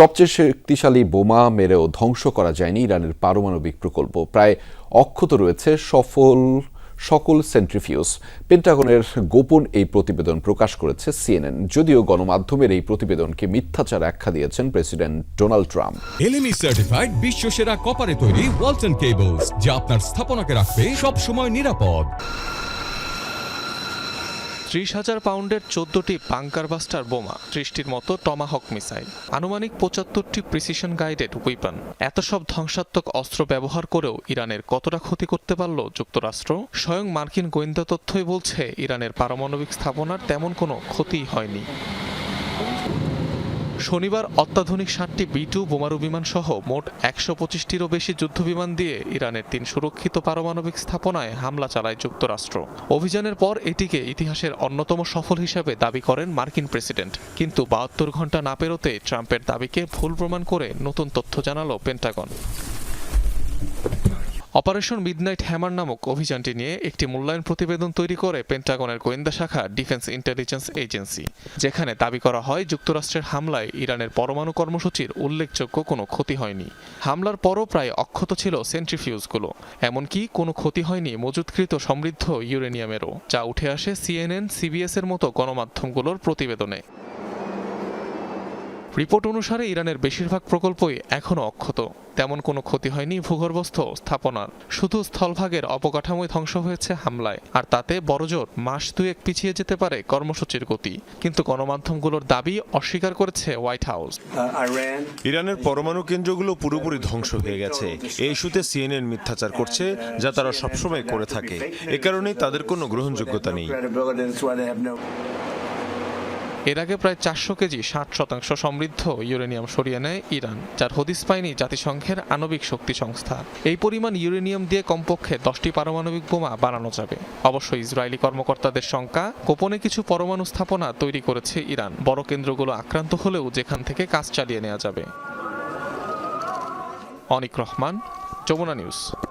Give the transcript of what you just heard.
সবচেয়ে শক্তিশালী বোমা মেরেও ধ্বংস করা যায়নি ইরানের পারমাণবিক প্রকল্প। প্রায় অক্ষত রয়েছে সফল সকল সেন্ট্রিফিউজ। পেন্টাগনের গোপন এই প্রতিবেদন প্রকাশ করেছে সিএনএন। যদিও গণমাধ্যমের এই প্রতিবেদনকে মিথ্যাচার আখ্যা দিয়েছেন president Donald Trump. LME certified বিশ্ব সেরা কপারে তৈরি ওয়ালটন কেবলস যা আপনার স্থাপনাকে রাখবে সব সময় নিরাপদ। ত্রিশ হাজার পাউন্ডের চোদ্দটি বাংকার বাস্টার বোমা, ত্রিশটির মতো টমাহক মিসাইল, আনুমানিক পঁচাত্তরটি প্রিসিশন গাইডেড উইপন। এত সব ধ্বংসাত্মক অস্ত্র ব্যবহার করেও ইরানের কতটা ক্ষতি করতে পারল যুক্তরাষ্ট্র? স্বয়ং মার্কিন গোয়েন্দা তথ্যই বলছে, ইরানের পারমাণবিক স্থাপনার তেমন কোনো ক্ষতি হয়নি। শনিবার অত্যাধুনিক সাতটি বি টু বোমারু বিমান সহ মোট একশো পঁচিশটিরও বেশি যুদ্ধবিমান দিয়ে ইরানের তিন সুরক্ষিত পারমাণবিক স্থাপনায় হামলা চালায় যুক্তরাষ্ট্র। অভিযানের পর এটিকে ইতিহাসের অন্যতম সফল হিসাবে দাবি করেন মার্কিন প্রেসিডেন্ট। কিন্তু বাহাত্তর ঘণ্টা না পেরোতে ট্রাম্পের দাবিকে ভুল প্রমাণ করে নতুন তথ্য জানালো পেন্টাগন। অপারেশন মিডনাইট হ্যামার নামক অভিযানটি নিয়ে একটি মূল্যায়ন প্রতিবেদন তৈরি করে পেন্টাগনের গোয়েন্দা শাখা ডিফেন্স ইন্টেলিজেন্স এজেন্সি, যেখানে দাবি করা হয় যুক্তরাষ্ট্রের হামলায় ইরানের পরমাণু কর্মসূচির উল্লেখযোগ্য কোনো ক্ষতি হয়নি। হামলার পরও প্রায় অক্ষত ছিল সেন্ট্রিফিউজগুলো, এমনকি কোনো ক্ষতি হয়নি মজুতকৃত সমৃদ্ধ ইউরেনিয়ামেরও, যা উঠে আসে সিএনএন সিবিএস এর মতো গণমাধ্যমগুলোর প্রতিবেদনে। রিপোর্ট অনুসারে ইরানের বেশিরভাগ প্রকল্পই এখনও অক্ষত। তেমন কোনো ক্ষতি হয়নি ভূগর্ভস্থ স্থাপনার। শুধু স্থলভাগের অবকাঠামোই ধ্বংস হয়েছে হামলায়। আর তাতে বড়জোর মাস দুয়েক পিছিয়ে যেতে পারে কর্মসূচির গতি। কিন্তু গণমাধ্যমগুলোর দাবি অস্বীকার করেছে হোয়াইট হাউস। ইরানের পরমাণু কেন্দ্রগুলো পুরোপুরি ধ্বংস হয়ে গেছে। এই ইস্যুতে সিএনএন মিথ্যাচার করছে, যা তারা সবসময় করে থাকে। এ কারণেই তাদের কোনো গ্রহণযোগ্যতা নেই। এর আগে প্রায় চারশো কেজি, ষাট শতাংশ সমৃদ্ধ ইউরেনিয়াম সরিয়ে নেয় ইরান, যার হদিস পায়নি জাতিসংঘের আণবিক শক্তি সংস্থা। এই পরিমাণ ইউরেনিয়াম দিয়ে কমপক্ষে দশটি পারমাণবিক বোমা বানানো যাবে। অবশ্য ইসরায়েলি কর্মকর্তাদের শঙ্কা, গোপনে কিছু পরমাণু স্থাপনা তৈরি করেছে ইরান। বড় কেন্দ্রগুলো আক্রান্ত হলেও যেখান থেকে কাজ চালিয়ে নেওয়া যাবে। অনিক রহমান, যমুনা নিউজ।